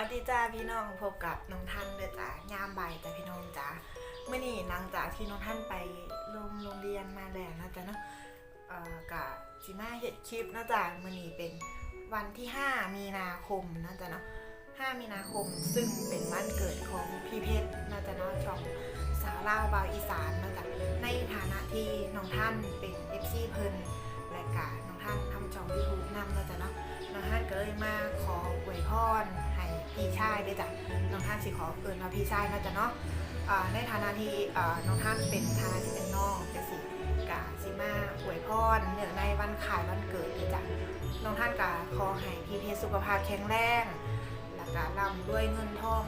วัสดีจ้าพี่น้องพบกับน้องท่านเด้อจ้ายามบ่ายจ้าพี่น้องจ้าเมื่อนี้หลังจากที่น้องท่านไปโรงโรงเรียนมาแล้วนะจ๊ะเนาะเอ่อกะจิมาเห็ดคลิปนะจ๊ะมื่อนี้เป็นวันที่ 5 มีนาคมนะจ๊ะเนาะ5มีนาคมซึ่งเป็นวันเกิดของพี่เพชรนะจ๊ะเนาะช่องสาวเล่าบาวอีสานนะจ๊ะในฐานะที่น้องท่านเป็น FC เพิ่นและกะน้องท่านทำช่องยูทูบนำนะจ๊ะเนาะน้องท่านก็เลยมาขออวยพร พี่ชายด้วยจ้ะน้องท่านสิขอเอิญมาพี่ชายนะจ๊ะเนาะในฐานะที่น้องท่านเป็นฐานะที่เป็นน้องจะสิกาสิมาอวยพรเนื่องในวันขายวันเกิดด้วยจ้ะน้องท่านกาขอให้พี่เพชรสุขภาพแข็งแรงและการ่ำด้วยเงินทอง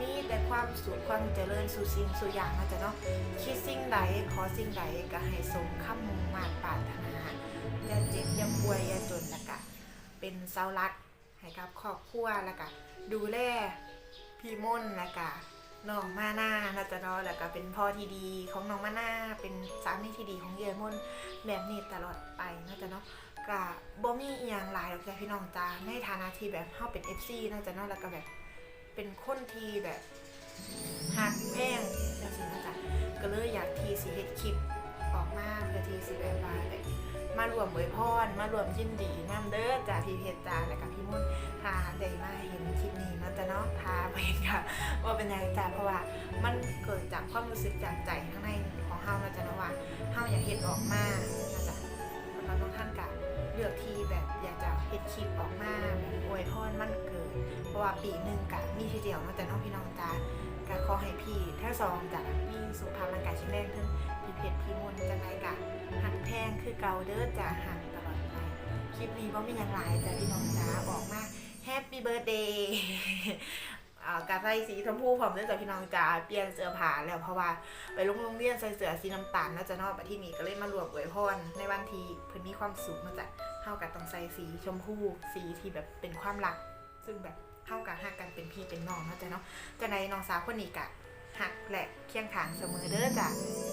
มีแต่ความสุขความเจริญสู่สิ่งสู่อย่างนะจ๊ะเนาะคิดสิ่งใดขอสิ่งใดก็ให้สมคำมุ่งมา่ปรารถนาอย่าเจ็บอย่าป่วยอย่าจนและกะเป็นเสาหลัก ให้กับครอบครัวแล้วก็ดูแลพี่ม่นแล้วก็น้องมานานะจ๊ะนแล้วก็เป็นพ่อที่ดีของน้องมานาเป็นสามีที่ดีของเยายม่นแบบนี้ตลอดไปนะจ๊ะเนาะก็บ่มีอีหยังหลายหรอกจ้ะพี่น้องจ้าในฐานะที่แบบเฮาเป็น FC นะจ๊ะเนาะแล้วก็แบบเป็นคนที่แบบหักแพงจังซี่นะจ๊ะก็เลยอยากที่สิเฮ็ดคลิปออกมาเพื่อที่สิแบบว่าแบบ มารวมอวยพรมารวมยินดีน้ำเด้อจากพี่เพชรจ้าและกับพี่มุ่นพาได้มาเห็นคลิปนี้เนาะจ้ะเนาะพาไปเห็นค่ะว่าเป็นยังไงจ้าเพราะว่ามันเกิดจากความรู้สึกจากใจข้างในของเฮานะจ้ะเนาะว่าเฮาอยากเห็นออกมานะจ๊ะแล้วน้องท่านกะเลือกที่แบบอยากจะเห็นคลิปออกมาอวยพรมันเกิด เพราะว่าปีหนึ่งกะมีทีเดียวเนาะจ้ะเนาะพี่น้องจ้าก็ขอให้พี่ทั้งสองจ้ะมีสุขภาพร่างกายแข็งแรงขึ้นพี่เพชรพี่มุ่นจังไรกะหัก งคือเกาเด้อจ้าหักตลอดไป คลิปนี้ว่ามีอย่างไรจ้าพี่น้องจ้าออกมาแฮปปี้เบิร์ดเดย์กาใส่สีชมพูผมเด้อจ้าพี่น้องจ้าเปลี่ยนเสื้อผ้าแล้วเพราะว่าไปโรงโรงเรียนใส่เสื้อสีน้ำตาลนะจ๊ะนอกไปที่นี่ก็เลยมารวมอวยพรในวันที่เพิ่นมีความสุขมาจ้ะเท่ากับต้องใส่สีชมพูสีที่แบบเป็นความรัก ซึ่งแบบเท่ากับหักกันเป็นพี่เป็นน้องนะจ๊ะเนาะจะในน้องสาวคนนี้กะหักแหละเคียงขางเสมอเด้อจ้ะ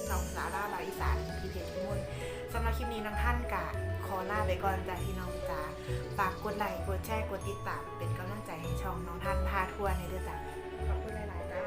ช่องสาวลาวลาอีสานพี่เพชรพี่มุ่น สำหรับคลิปนี้น้องท่านกะขอลาไปก่อนจ้ะพี่น้องจ้าฝากกดไลค์กดแชร์กดติดตามเป็นกำลังใจให้ช่องน้องท่านพาทัวร์ในเด้อจ้ะขอบคุณหลายๆจ้า